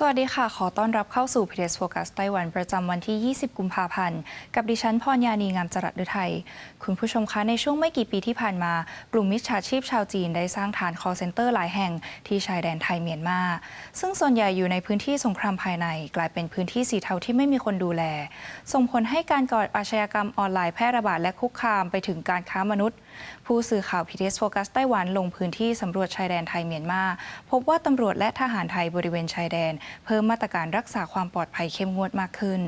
สวัสดีค่ะ ขอต้อนรับเข้าสู่ p ี s Focus ไต้หวันประจำวันที่ 20 กุมภาพันธ์ กับดิฉันพรยานีงามจรัสฤทัย คุณผู้ชมคะในช่วงไม่กี่ปีที่ผ่านมา กลุ่มมิจฉาชีพชาวจีนได้สร้างฐาน call center หลายแห่งที่ชายแดนไทยเมียนมา ซึ่งส่วนใหญ่อยู่ในพื้นที่สงครามภายใน กลายเป็นพื้นที่สีเทาที่ไม่มีคนดูแล ส่งผลให้การก่ออาชญากรรมออนไลน์แพร่ระบาดและคุกคามไปถึงการค้ามนุษย์ ผู้สื่อข่าว PTS โฟกัสไต้หวันลงพื้นที่สำรวจชายแดนไทยเมียนมา พบว่าตำรวจและทหารไทยบริเวณชายแดน เพิ่มมาตรการรักษาความปลอดภัยเข้มงวดมากขึ้น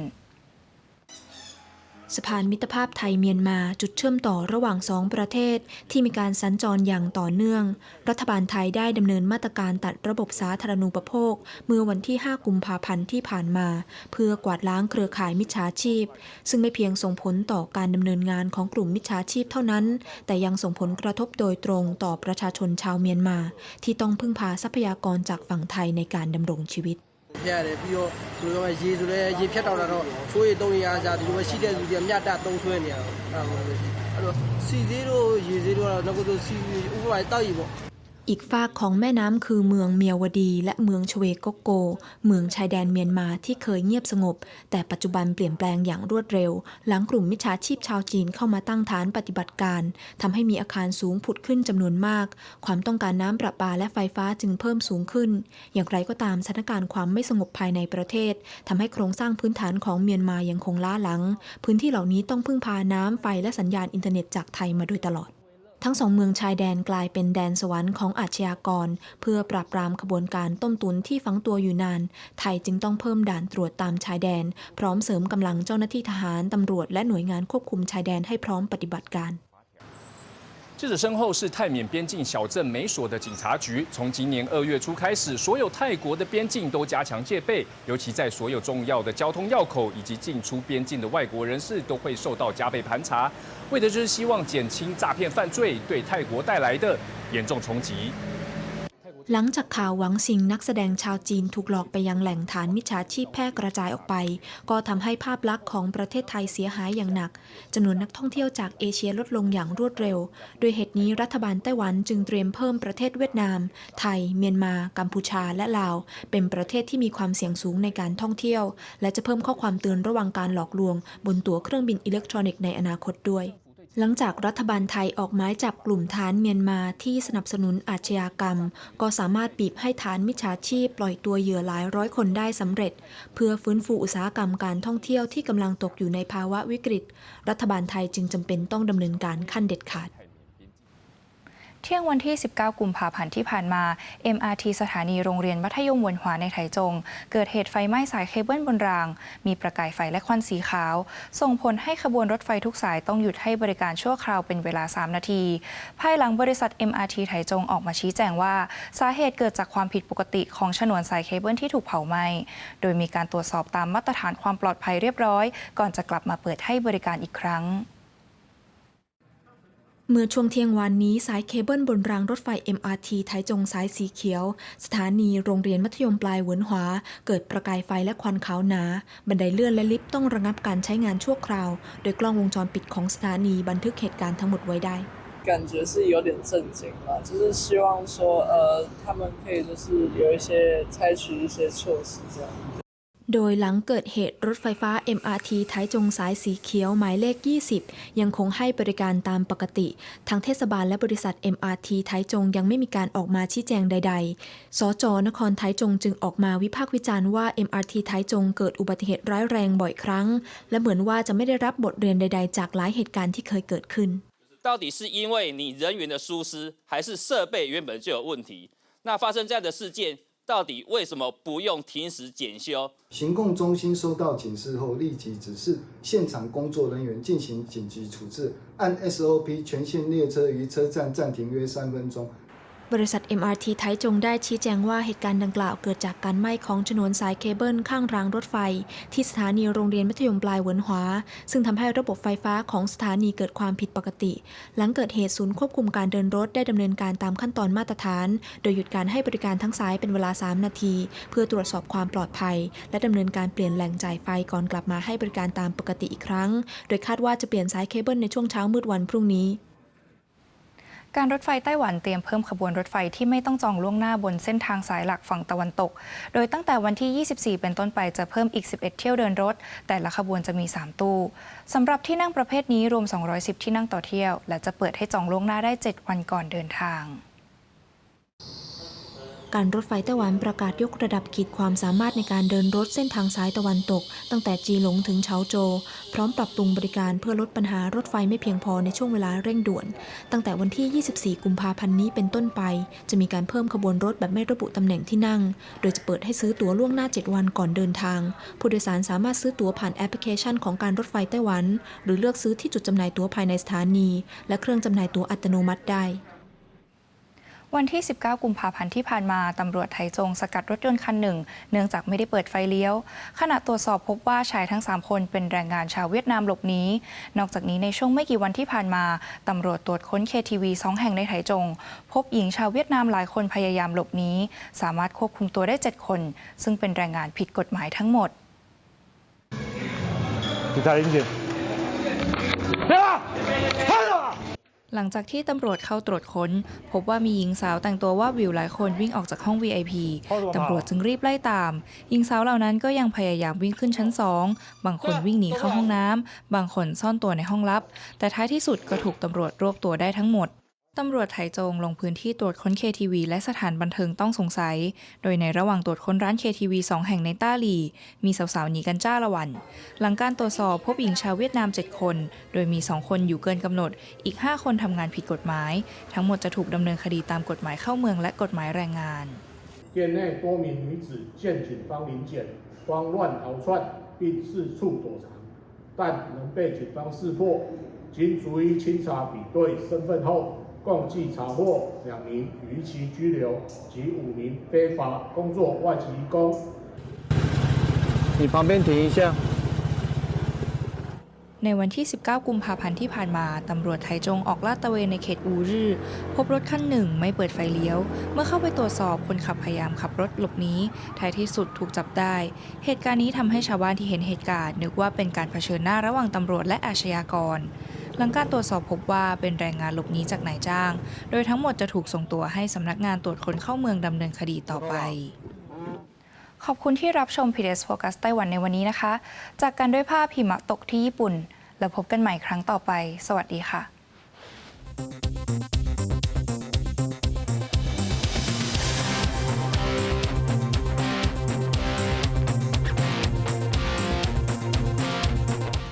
สะพานมิตรภาพไทยเมียนมาจุดเชื่อมต่อระหว่างสองประเทศ ที่มีการสัญจรอย่างต่อเนื่อง รัฐบาลไทยได้ดำเนินมาตรการตัดระบบสาธารณูปโภค เมื่อวันที่ 5 กุมภาพันธ์ที่ผ่านมา เพื่อกวาดล้างเครือข่ายมิจฉาชีพ ซึ่งไม่เพียงส่งผลต่อการดำเนินงานของกลุ่มมิจฉาชีพเท่านั้น แต่ยังส่งผลกระทบโดยตรงต่อประชาชนชาวเมียนมา ที่ต้องพึ่งพาทรัพยากรจากฝั่งไทยในการดำรงชีวิต ပြရတယ်ပြီးတော့ဆိုတော့ရေဆိုလဲရေဖြတ်တော့တာတော့ချိုးရသုံးရအားစားဒီလိုပဲရှိတဲ့လူတွေမြတ်တသုံးဆွဲနေရတော့အဲ့လိုပဲရှိအဲ့တော့စီသေးတို့ရေသေးတို့ကတော့ငါတို့စီဥပမာတောက်ရီပေါ့ อีกฝากของแม่น้ำคือเมืองเมียวดี และเมืองชเวโกโก เมืองชายแดนเมียนมาที่เคยเงียบสงบ แต่ปัจจุบันเปลี่ยนแปลงอย่างรวดเร็ว หลังกลุ่มมิจฉาชีพชาวจีนเข้ามาตั้งฐานปฏิบัติการทำให้มีอาคารสูงผุดขึ้นจำนวนมาก ความต้องการน้ำประปาและไฟฟ้าจึงเพิ่มสูงขึ้น อย่างไรก็ตามสถานการณ์ความไม่สงบภายในประเทศทำให้โครงสร้างพื้นฐานของเมียนมายังคงล้าหลัง พื้นที่เหล่านี้ต้องพึ่งพาน้ำไฟและสัญญาณอินเทอร์เน็ตจากไทยมาโดยตลอด ทั้งสองเมืองชายแดนกลายเป็นแดนสวรรค์ของอาชญากร เพื่อปราบปรามขบวนการต้มตุนที่ฝังตัวอยู่นาน ไทยจึงต้องเพิ่มด่านตรวจตามชายแดน พร้อมเสริมกำลังเจ้าหน้าที่ทหารตำรวจและหน่วยงานควบคุมชายแดนให้พร้อมปฏิบัติการ 记者身后是泰缅边境小镇美索的警察局。从今年二月初开始，所有泰国的边境都加强戒备，尤其在所有重要的交通要口以及进出边境的外国人士都会受到加倍盘查，为的就是希望减轻诈骗犯罪对泰国带来的严重冲击。 หลังจากข่าวหวังซิงนักแสดงชาวจีนถูกหลอกไปยังแหล่งฐานมิจฉาชีพแพร่กระจายออกไป ก็ทำให้ภาพลักษณ์ของประเทศไทยเสียหายอย่างหนักจำนวนนักท่องเที่ยวจากเอเชียลดลงอย่างรวดเร็ว โดยเหตุนี้รัฐบาลไต้หวันจึงเตรียมเพิ่มประเทศเวียดนาม ไทย เมียนมา กัมพูชาและลาว เป็นประเทศที่มีความเสี่ยงสูงในการท่องเที่ยว และจะเพิ่มข้อความเตือนระวังการหลอกลวง บนตั๋วเครื่องบินอิเล็กทรอนิกส์ในอนาคตด้วย หลังจากรัฐบาลไทยออกหมายจับกลุ่มฐานเมียนมาที่สนับสนุนอาชญากรรม ก็สามารถบีบให้ฐานมิจฉาชีพปล่อยตัวเหยื่อหลายร้อยคนได้สำเร็จ เพื่อฟื้นฟูอุตสาหกรรมการท่องเที่ยวที่กำลังตกอยู่ในภาวะวิกฤต รัฐบาลไทยจึงจำเป็นต้องดำเนินการขั้นเด็ดขาด เที่ยงวันที่ 19 กุมภาพันธ์ที่ผ่านมา MRT สถานีโรงเรียนมัธยมวนหวาในไถจง เกิดเหตุไฟไหม้สายเคเบิลบนราง มีประกายไฟและควันสีขาว ส่งผลให้ขบวนรถไฟทุกสายต้องหยุดให้บริการชั่วคราวเป็นเวลา 3 นาที ภายหลังบริษัท MRT ไถจงออกมาชี้แจงว่า สาเหตุเกิดจากความผิดปกติของฉนวนสายเคเบิลที่ถูกเผาไหม้ โดยมีการตรวจสอบตามมาตรฐานความปลอดภัยเรียบร้อย ก่อนจะกลับมาเปิดให้บริการอีกครั้ง เมื่อช่วงเที่ยงวันนี้สายเคเบิลบนรางรถไฟ MRT ไทจงสายสีเขียว สถานีโรงเรียนมัธยมปลายเหวินหวา เกิดประกายไฟและควันขาวหนา บันไดเลื่อนและลิฟต์ต้องระงับการใช้งานชั่วคราว โดยกล้องวงจรปิดของสถานีบันทึกเหตุการณ์ทั้งหมดไว้ได้ 感觉是有点震惊吧，就是希望说，呃，他们可以就是有一些采取一些措施这样。 โดยหลังเกิดเหตุรถไฟฟ้า MRT ท้ายจงสายสีเขียวหมายเลข 20 ยังคงให้บริการตามปกติ ทางเทศบาลและบริษัท MRT ท้ายจงยังไม่มีการออกมาชี้แจงใด ๆ สจนครท้ายจงจึงออกมาวิพากษ์วิจารณ์ว่า MRT ท้ายจงเกิดอุบัติเหตุร้ายแรงบ่อยครั้ง และเหมือนว่าจะไม่ได้รับบทเรียนใด ๆ จากหลายเหตุการณ์ที่เคยเกิดขึ้น 到底是因为你人员的疏失，还是设备原本就有问题？那发生这样的事件， 到底为什么不用停时检修？行控中心收到警示后，立即指示现场工作人员进行紧急处置，按 SOP 全线列车于车站暂停约三分钟。 บริษัท MRT ไทยจงได้ชี้แจงว่าเหตุการณ์ดังกล่าวเกิดจากการไหม้ของฉนวนสายเคเบิลข้างรางรถไฟ ที่สถานีโรงเรียนมัธยมปลายเหวินหวา ซึ่งทำให้ระบบไฟฟ้าของสถานีเกิดความผิดปกติ หลังเกิดเหตุศูนย์ควบคุมการเดินรถได้ดำเนินการตามขั้นตอนมาตรฐาน โดยหยุดการให้บริการทั้งสายเป็นเวลา 3 นาที เพื่อตรวจสอบความปลอดภัย และดำเนินการเปลี่ยนแหล่งจ่ายไฟก่อนกลับมาให้บริการตามปกติอีกครั้ง โดยคาดว่าจะเปลี่ยนสายเคเบิลในช่วงเช้ามืดวันพรุ่งนี้ การรถไฟไต้หวันเตรียมเพิ่มขบวนรถไฟที่ไม่ต้องจองล่วงหน้าบนเส้นทางสายหลักฝั่งตะวันตก โดยตั้งแต่วันที่ 24 เป็นต้นไปจะเพิ่มอีก 11 เที่ยวเดินรถ แต่ละขบวนจะมี 3 ตู้สำหรับที่นั่งประเภทนี้รวม 210 ที่นั่งต่อเที่ยว และจะเปิดให้จองล่วงหน้าได้ 7 วันก่อนเดินทาง การรถไฟไต้หวันประกาศยกระดับขีดความสามารถในการเดินรถเส้นทางสายตะวันตก ตั้งแต่จีหลงถึงเฉาโจ พร้อมปรับปรุงบริการเพื่อลดปัญหารถไฟไม่เพียงพอในช่วงเวลาเร่งด่วน ตั้งแต่วันที่ 24 กุมภาพันธ์นี้เป็นต้นไป จะมีการเพิ่มขบวนรถแบบไม่ระบุตำแหน่งที่นั่ง โดยจะเปิดให้ซื้อตั๋วล่วงหน้า 7 วันก่อนเดินทาง ผู้โดยสารสามารถซื้อตั๋วผ่านแอปพลิเคชันของการรถไฟไต้หวัน หรือเลือกซื้อที่จุดจำหน่ายตั๋วภายในสถานี และเครื่องจำหน่ายตั๋วอัตโนมัติได้ วันที่ 19 กุมภาพันธ์ที่ผ่านมาตำรวจไทยจงสกัดรถยนต์คันหนึ่ง เนื่องจากไม่ได้เปิดไฟเลี้ยว ขณะตรวจสอบพบว่าชายทั้ง 3 คนเป็นแรงงานชาวเวียดนามหลบหนีนอกจากนี้ในช่วงไม่กี่วันที่ผ่านมาตำรวจตรวจค้นเคทีวีสองแห่งในไทยจง พบหญิงชาวเวียดนามหลายคนพยายามหลบหนีสามารถควบคุมตัวได้ 7 คน ซึ่งเป็นแรงงานผิดกฎหมายทั้งหมด Kita injil. หลังจากที่ตำรวจเข้าตรวจค้น พบว่ามีหญิงสาวแต่งตัวว่าวิวหลายคนวิ่งออกจากห้อง VIP ตำรวจจึงรีบไล่ตาม หญิงสาวเหล่านั้นก็ยังพยายามวิ่งขึ้นชั้นสองบางคนวิ่งหนีเข้าห้องน้ำบางคนซ่อนตัวในห้องลับ แต่ท้ายที่สุดก็ถูกตำรวจรวบตัวได้ทั้งหมด ตำรวจไถจงลงพื้นที่ตรวจค้น KTV และสถานบันเทิงต้องสงสัย โดยในระหว่างตรวจค้นร้าน KTV สองแห่งในต้าหลี มีสาวๆหนีกันจ้าละวัน หลังการตรวจสอบพบหญิงชาวเวียดนาม 7 คน โดยมี 2 คนอยู่เกินกำหนด อีก 5 คนทำงานผิดกฎหมาย ทั้งหมดจะถูกดำเนินคดีตามกฎหมายเข้าเมืองและกฎหมายแรงงาน 店内多名女子见警方临检，慌乱逃窜，并四处躲藏，但仍被警方识破。经逐一清查比对身份后， 共计查获两名逾期拘留及五名非法工作外籍工。你旁边停一下。 ในวันที่ 19 กุมภาพันธ์ที่ผ่านมา ตำรวจไทจงออกลาดตระเวนในเขตอูรื่อ พบรถคันหนึ่งไม่เปิดไฟเลี้ยว เมื่อเข้าไปตรวจสอบคนขับพยายามขับรถหลบหนีท้ายที่สุดถูกจับได้ เหตุการณ์นี้ทำให้ชาวบ้านที่เห็นเหตุการณ์ นึกว่าเป็นการเผชิญหน้าระหว่างตำรวจและอาชญากร หลังการตรวจสอบพบว่าเป็นแรงงานหลบหนีจากนายจ้าง โดยทั้งหมดจะถูกส่งตัวให้สำนักงานตรวจคนเข้าเมืองดำเนินคดีต่อไป ขอบคุณที่รับชม PDS Focus ไต้หวันในวันนี้นะคะ จากกันด้วยภาพหิมะตกที่ญี่ปุ่น แล้วพบกันใหม่ครั้งต่อไป สวัสดีค่ะ